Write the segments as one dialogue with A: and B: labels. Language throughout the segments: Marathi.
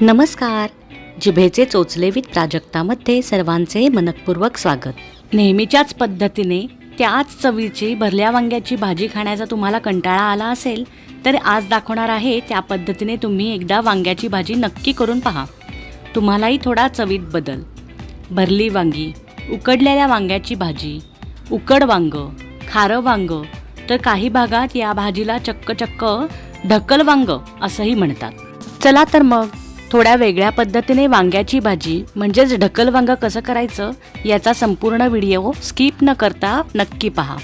A: नमस्कार. जिभेचे चोचले विथ प्राजक्तामध्ये सर्वांचे मनपूर्वक स्वागत. नेहमीच्याच पद्धतीने त्याच चवीची भरल्या वांग्याची भाजी खाण्याचा तुम्हाला कंटाळा आला असेल तर आज दाखवणार आहे त्या पद्धतीने तुम्ही एकदा वांग्याची भाजी नक्की करून पहा. तुम्हालाही थोडा चवीत बदल. भरली वांगी उकडलेल्या वांग्याची भाजी उकड वांग खारं वांग तर काही भागात या भाजीला चक्क चक्क ढकल वांग असंही म्हणतात. चला तर मग. थोड्या वेगळ्या पद्धतीने वांग्याची भाजी म्हणजेच ढकल वांग कसं करायचं याचा संपूर्ण व्हिडिओ स्किप न करता नक्की पहा.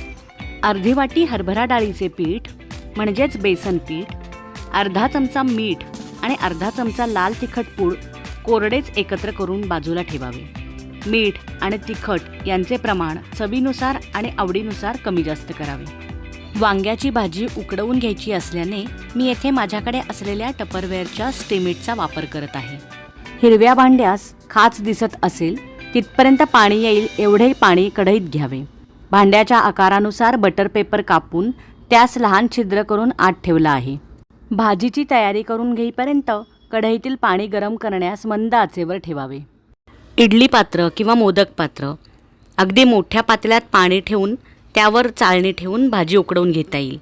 A: अर्धी वाटी हरभरा डाळीचे पीठ म्हणजेच बेसन पीठ अर्धा चमचा मीठ आणि अर्धा चमचा लाल तिखट पूड कोरडेच एकत्र करून बाजूला ठेवावे. मीठ आणि तिखट यांचे प्रमाण चवीनुसार आणि आवडीनुसार कमी जास्त करावे. वांग्याची भाजी उकडवून घ्यायची असल्याने मी येथे माझ्याकडे असलेल्या टपरवेअरच्या स्टेमिटचा वापर करत आहे. हिरव्या भांड्यास खाच दिसत असेल तिथपर्यंत पाणी येईल एवढे पाणी कढईत घ्यावे. भांड्याच्या आकारानुसार बटर पेपर कापून त्यास लहान छिद्र करून आत ठेवला आहे. भाजीची तयारी करून घेईपर्यंत कढईतील पाणी गरम करण्यास मंद आचेवर ठेवावे. इडली पात्र किंवा मोदक पात्र. अगदी मोठ्या पातळ्यात पाणी ठेवून त्यावर चाळणी ठेवून भाजी उकडवून घेता येईल.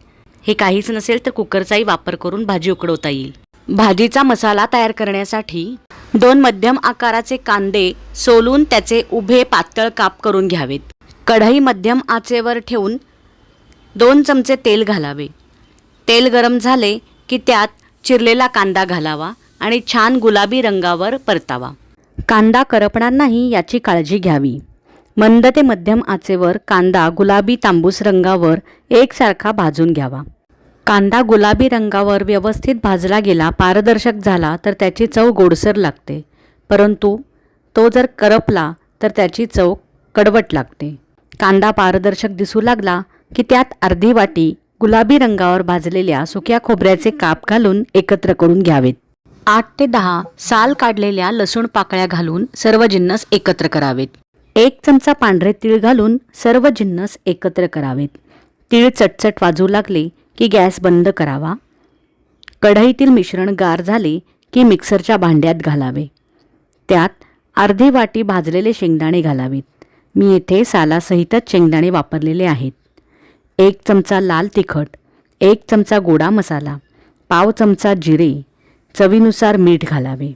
A: हे काहीच नसेल तर कुकरचाही वापर करून भाजी उकडवता येईल. भाजीचा मसाला तयार करण्यासाठी दोन मध्यम आकाराचे कांदे सोलून त्याचे उभे पातळ काप करून घ्यावेत. कढई मध्यम आचेवर ठेवून दोन चमचे तेल घालावे. तेल गरम झाले की त्यात चिरलेला कांदा घालावा आणि छान गुलाबी रंगावर परतावा. कांदा करपणार नाही याची काळजी घ्यावी. मंद ते मध्यम आचेवर कांदा गुलाबी तांबूस रंगावर एकसारखा भाजून घ्यावा. कांदा गुलाबी रंगावर व्यवस्थित भाजला गेला पारदर्शक झाला तर त्याची चव गोडसर लागते. परंतु तो जर करपला तर त्याची चव कडवट लागते. कांदा पारदर्शक दिसू लागला की त्यात अर्धी वाटी गुलाबी रंगावर भाजलेल्या सुक्या खोबऱ्याचे काप घालून एकत्र करून घ्यावेत. आठ ते दहा साल काढलेल्या लसूण पाकळ्या घालून सर्व जिन्नस एकत्र करावेत. एक चमचा पांढरे तीळ घालून सर्व जिन्नस एकत्र करावेत. तीळ चटचट वाजू लागले की गॅस बंद करावा. कढईतील मिश्रण गार झाले की मिक्सरच्या भांड्यात घालावे. त्यात अर्धी वाटी भाजलेले शेंगदाणे घालावेत. मी येथे सालासहितच शेंगदाणे वापरलेले आहेत. एक चमचा लाल तिखट एक चमचा गोडा मसाला पाव चमचा जिरे चवीनुसार मीठ घालावे.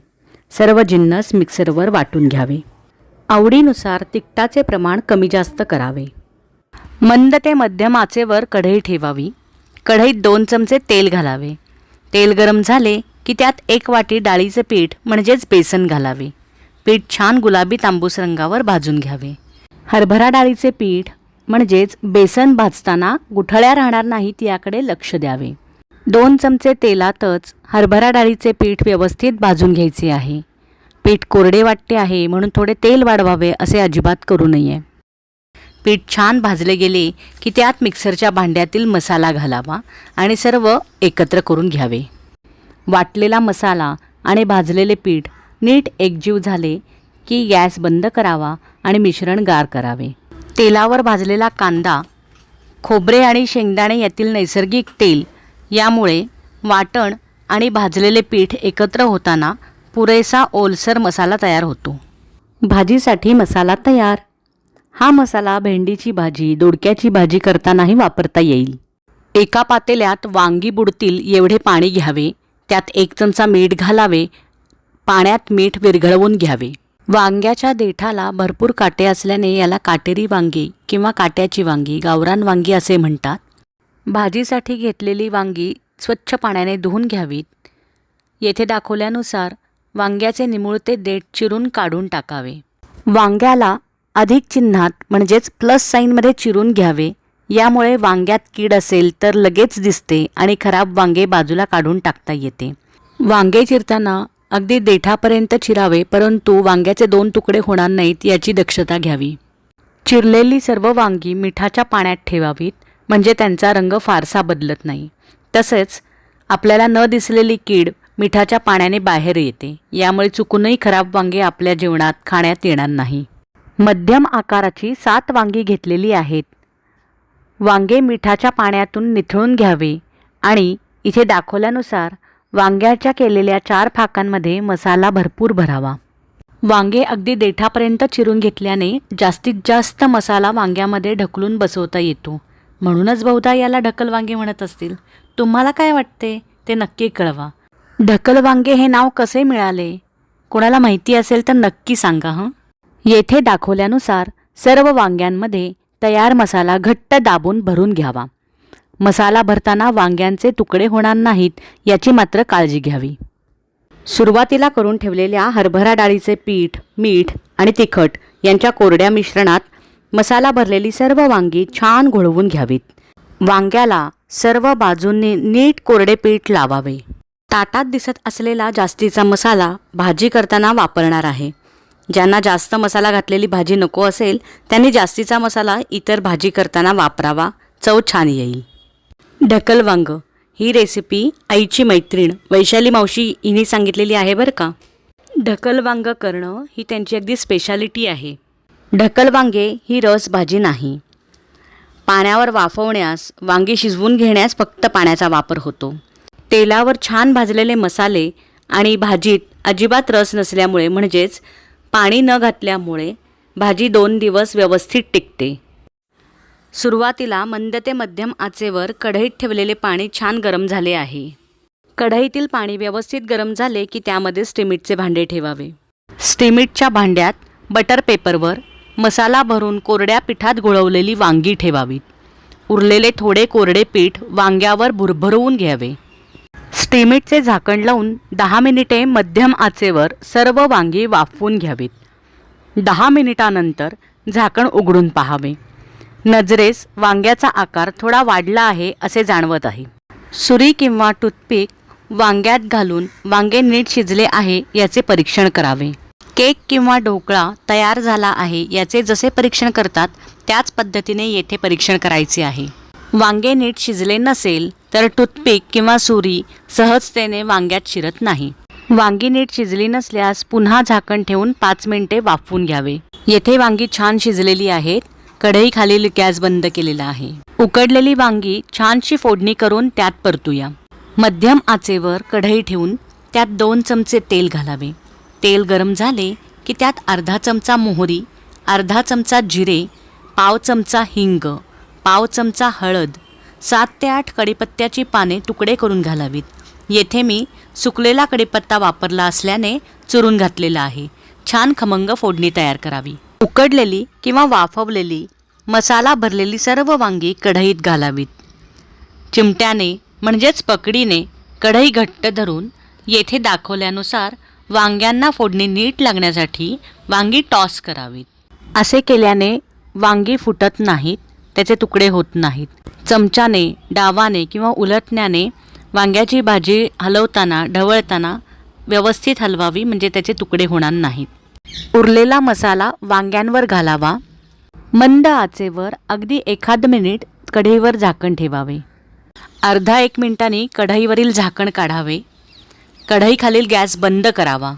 A: सर्व जिन्नस मिक्सरवर वाटून घ्यावे. आवडीनुसार तिखटाचे प्रमाण कमी जास्त करावे. मंद ते मध्यम आचेवर कढई ठेवावी. कढईत दोन चमचे तेल घालावे. तेल गरम झाले की त्यात एक वाटी डाळीचे पीठ म्हणजेच बेसन घालावे. पीठ छान गुलाबी तांबूस रंगावर भाजून घ्यावे. हरभरा डाळीचे पीठ म्हणजेच बेसन भाजताना गुठळ्या राहणार नाहीत याकडे लक्ष द्यावे. दोन चमचे तेलातच हरभरा डाळीचे पीठ व्यवस्थित भाजून घ्यायचे आहे. पीठ कोरडे वाटते आहे म्हणून थोडे तेल वाढवावे असे अजिबात करू नये. पीठ छान भाजले गेले की त्यात मिक्सरच्या भांड्यातील मसाला घालावा आणि सर्व एकत्र करून घ्यावे. वाटलेला मसाला आणि भाजलेले पीठ नीट एकजीव झाले की गॅस बंद करावा आणि मिश्रण गार करावे. तेलावर भाजलेला कांदा खोबरे आणि शेंगदाणे यातील नैसर्गिक तेल यामुळे वाटण आणि भाजलेले पीठ एकत्र होताना पुरेसा ओलसर मसाला तयार होतो. भाजीसाठी मसाला तयार. हा मसाला भेंडीची भाजी दोडक्याची भाजी करतानाही वापरता येईल. एका पातेल्यात वांगी बुडतील एवढे पाणी घ्यावे त्यात एक चमचा मीठ घालावे पाण्यात मीठ विरघळवून घ्यावे. वांग्याच्या देठाला भरपूर काटे असल्याने याला काटेरी वांगी किंवा काट्याची वांगी गावरान वांगी असे म्हणतात. भाजीसाठी घेतलेली वांगी स्वच्छ पाण्याने धुवून घ्यावीत. येथे दाखवल्यानुसार वांग्याचे निमुळते देठ चिरून काढून टाकावे. वांग्याला अधिक चिन्हात म्हणजेच प्लस साईनमध्ये चिरून घ्यावे. यामुळे वांग्यात कीड असेल तर लगेच दिसते आणि खराब वांगे बाजूला काढून टाकता येते. वांगे चिरताना अगदी देठापर्यंत चिरावे परंतु वांग्याचे दोन तुकडे होणार नाहीत याची दक्षता घ्यावी. चिरलेली सर्व वांगी मिठाच्या पाण्यात ठेवावीत म्हणजे त्यांचा रंग फारसा बदलत नाही. तसेच आपल्याला न दिसलेली कीड मिठाच्या पाण्याने बाहेर येते. यामुळे चुकूनही खराब वांगे आपल्या जेवणात खाण्यात येणार नाही. मध्यम आकाराची सात वांगी घेतलेली आहेत. वांगे मिठाच्या पाण्यातून निथळून घ्यावे आणि इथे दाखवल्यानुसार वांग्याच्या केलेल्या चार फाकांमध्ये मसाला भरपूर भरावा. वांगे अगदी देठापर्यंत चिरून घेतल्याने जास्तीत जास्त मसाला वांग्यामध्ये ढकलून बसवता येतो. म्हणूनच बहुधा याला ढकल वांगे म्हणत असतील. तुम्हाला काय वाटते? ते नक्की कळवा. ढकल वांगे हे नाव कसे मिळाले? कोणाला माहिती असेल तर नक्की सांगा हं? येथे दाखवल्यानुसार सर्व वांग्यांमध्ये तयार मसाला घट्ट दाबून भरून घ्यावा. मसाला भरताना वांग्यांचे तुकडे होणार नाहीत याची मात्र काळजी घ्यावी. सुरुवातीला करून ठेवलेल्या हरभरा डाळीचे पीठ मीठ आणि तिखट यांच्या कोरड्या मिश्रणात मसाला भरलेली सर्व वांगी छान घोळवून घ्यावीत. वांग्याला सर्व बाजूंनी नीट कोरडे पीठ लावावे. ताटात दिसत असलेला जास्तीचा मसाला भाजी करताना वापरणार आहे. ज्यांना जास्त मसाला घातलेली भाजी नको असेल त्यांनी जास्तीचा मसाला इतर भाजी करताना वापरावा. चव छान येईल. ढकल वांग. ही रेसिपी आईची मैत्रीण वैशाली मावशी हिने सांगितलेली आहे बरं का? ढकल वांग करणं ही त्यांची अगदी स्पेशालिटी आहे. ढकल वांगे ही रस भाजी नाही. पाण्यावर वाफवण्यास वांगी शिजवून घेण्यास फक्त पाण्याचा वापर होतो. तेलावर छान भाजलेले मसाले आणि भाजीत अजिबात रस नसल्यामुळे म्हणजेच पाणी न घातल्यामुळे भाजी दोन दिवस व्यवस्थित टिकते. सुरुवातीला मंद ते मध्यम आचेवर कढईत ठेवलेले पाणी छान गरम झाले आहे. कढईतील पाणी व्यवस्थित गरम झाले की त्यामध्ये स्टिमिटचे भांडे ठेवावे. स्टिमिटच्या भांड्यात बटर पेपरवर मसाला भरून कोरड्या पिठात गोळवलेली वांगी ठेवावीत. उरलेले थोडे कोरडे पीठ वांग्यावर भुरभरवून घ्यावे. स्टीमिटचे झाकण लावून दहा मिनिटे मध्यम आचेवर सर्व वांगी वाफवून घ्यावीत. दहा मिनिटानंतर झाकण उघडून पाहावे. नजरेस वांग्याचा आकार थोडा वाढला आहे असे जाणवत आहे. सुरी किंवा टूथपिक वांग्यात घालून वांगे नीट शिजले आहे याचे परीक्षण करावे. केक किंवा ढोकळा तयार झाला आहे याचे जसे परीक्षण करतात त्याच पद्धतीने येथे परीक्षण करायचे आहे. वांगे नीट शिजले नसेल तर टूथपिक किंवा सुरी सहजतेने वांग्यात शिरत नाही. वांगी नीट शिजली नसल्यास पुन्हा झाकण ठेवून पाच मिनिटे वाफवून घ्यावे. येथे वांगी छान शिजलेली आहेत. कढई खालील गॅस बंद केलेला आहे. उकडलेली वांगी छानशी फोडणी करून त्यात परतूया. मध्यम आचेवर कढई ठेवून त्यात दोन चमचे तेल घालावे. तेल गरम झाले की त्यात अर्धा चमचा मोहरी अर्धा चमचा जिरे पाव चमचा हिंग पाव चमचा हळद सात ते आठ कडीपत्त्याची पाने तुकडे करून घालावीत. येथे मी सुकलेला कडीपत्ता वापरला असल्याने चुरून घातलेला आहे. छान खमंग फोडणी तयार करावी. उकडलेली किंवा वाफवलेली मसाला भरलेली सर्व वांगी कढईत घालावीत. चिमट्याने म्हणजेच पकडीने कढई घट्ट धरून येथे दाखवल्यानुसार वांग्यांना फोडणी नीट लागण्यासाठी वांगी टॉस करावीत. असे केल्याने वांगी फुटत नाहीत. त्याचे तुकडे होत नाहीत. चमच्याने डावाने किंवा उलटण्याने वांग्याची भाजी हलवताना ढवळताना व्यवस्थित हलवावी म्हणजे त्याचे तुकडे होणार नाहीत. उरलेला मसाला वांग्यांवर घालावा. मंद आचेवर अगदी एखाद मिनिट कढईवर झाकण ठेवावे. अर्धा एक मिनिटांनी कढईवरील झाकण काढावे. कढईखालील गॅस बंद करावा.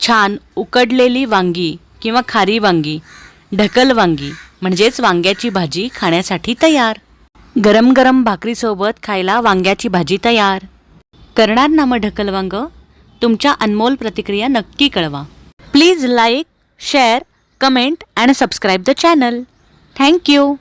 A: छान उकडलेली वांगी किंवा खारी वांगी ढकल वांगी म्हणजेच वांग्याची भाजी खाण्यासाठी तयार. गरम गरम भाकरीसोबत खायला वांग्याची भाजी तयार. करणार ना मग ढकल वांग? तुमच्या अनमोल प्रतिक्रिया नक्की कळवा. Please like share comment and subscribe the channel. Thank you.